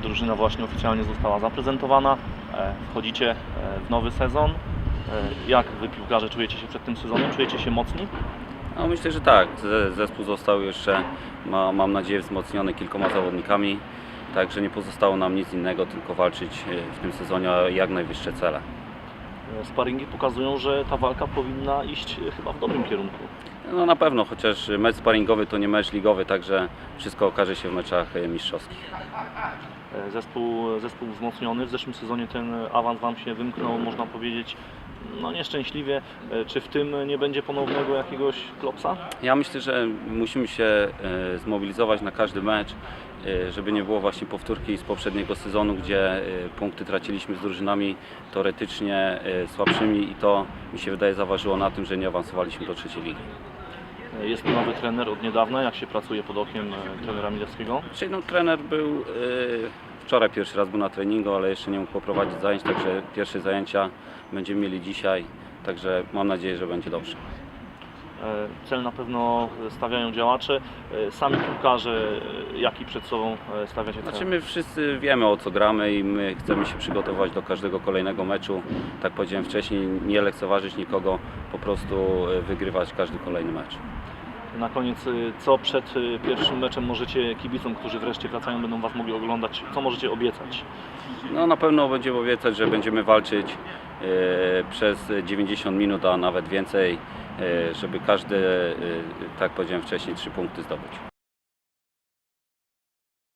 drużyna właśnie oficjalnie została zaprezentowana. E, Wchodzicie e, w nowy sezon. E, Jak wy piłkarze czujecie się przed tym sezonem? Czujecie się mocni? No myślę, że tak. Ze- Zespół został jeszcze, ma, mam nadzieję, wzmocniony kilkoma zawodnikami. Także nie pozostało nam nic innego, tylko walczyć w tym sezonie o jak najwyższe cele. Sparingi pokazują, że ta walka powinna iść chyba w dobrym kierunku. No na pewno, chociaż mecz sparingowy to nie mecz ligowy, także wszystko okaże się w meczach e, mistrzowskich. E, Zespół, zespół wzmocniony. W zeszłym sezonie ten awans Wam się wymknął, można powiedzieć, no nieszczęśliwie. E, Czy w tym nie będzie ponownego jakiegoś klopsa? Ja myślę, że musimy się zmobilizować na każdy mecz, żeby nie było właśnie powtórki z poprzedniego sezonu, gdzie punkty traciliśmy z drużynami teoretycznie słabszymi i to mi się wydaje zaważyło na tym, że nie awansowaliśmy do trzeciej ligi. E, Jest nowy trener od niedawna. Jak się pracuje pod okiem e, trenera Milewskiego? Czyli no, trener był e, wczoraj pierwszy raz był na treningu, ale jeszcze nie mógł poprowadzić zajęć, także pierwsze zajęcia będziemy mieli dzisiaj, także mam nadzieję, że będzie dobrze. E, Cel na pewno stawiają działacze. E, Sami piłkarze, e, jaki przed sobą e, stawiacie cel? Znaczy my wszyscy wiemy o co gramy i my chcemy się przygotować do każdego kolejnego meczu. Tak powiedziałem wcześniej, nie lekceważyć nikogo, po prostu e, wygrywać każdy kolejny mecz. Na koniec, e, co przed e, pierwszym meczem możecie kibicom, którzy wreszcie wracają, będą Was mogli oglądać, co możecie obiecać? No na pewno będziemy obiecać, że będziemy walczyć e, przez 90 minut, a nawet więcej, e, żeby każdy, e, tak powiedziałem wcześniej, trzy punkty zdobyć.